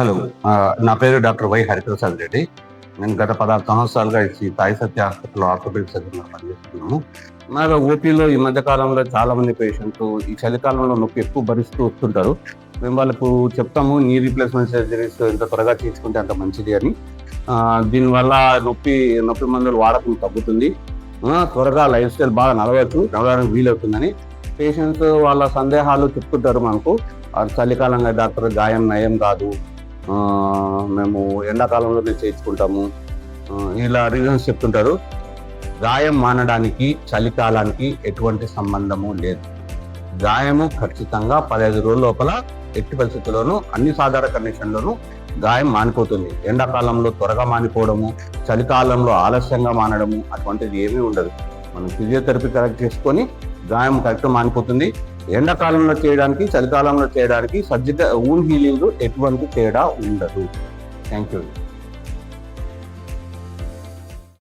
Hello నా పేరు doctor why Hariprasad Reddy. నేను గత పదహారు సంవత్సరాలుగా ఈ సాయి సత్య హాస్పిటల్ ఆర్థోపెడిక్ సర్జన్గా పనిచేస్తున్నాము నాకు ఓపీలో ఈ మధ్య కాలంలో చాలా పేషెంట్లు ఈ చలికాలంలో నొప్పి ఎక్కువ భరిస్తూ వస్తుంటారు. మేము వాళ్ళకు చెప్తాము నీ రీప్లేస్మెంట్ సర్జరీస్ ఎంత త్వరగా తీసుకుంటే అంత మంచిది అని. దీనివల్ల నొప్పి నొప్పి మందులు వాడకం తగ్గుతుంది. త్వరగా లైఫ్ స్టైల్ బాగా నడవచ్చు నడవడానికి వీలవుతుందని పేషెంట్స్ వాళ్ళ సందేహాలు చెప్తుంటారు మనకు చలికాలంగా డాక్టర్ గాయం నయం కాదు. మేము ఎండాకాలంలోనే చేయించుకుంటాము. ఇలా రీజన్స్ చెప్తుంటారు. గాయం మానడానికి చలికాలానికి ఎటువంటి సంబంధము లేదు. గాయము ఖచ్చితంగా పదహైదు రోజుల లోపల ఎట్టి పరిస్థితుల్లోనూ అన్ని సాధారణ కండిషన్లోనూ గాయం మానిపోతుంది. ఎండాకాలంలో త్వరగా మానిపోవడము చలికాలంలో ఆలస్యంగా మానడము అటువంటిది ఏమీ ఉండదు. మనం ఫిజియోథెరపీ కరెక్ట్ చేసుకొని గాయం కరెక్ట్గా మానిపోతుంది. ఎండాకాలంలో చేయడానికి చలికాలంలో చేయడానికి సర్జికల్ ఊన్ హీలింగ్ ఎటువంటి తేడా ఉండదు. Thank you.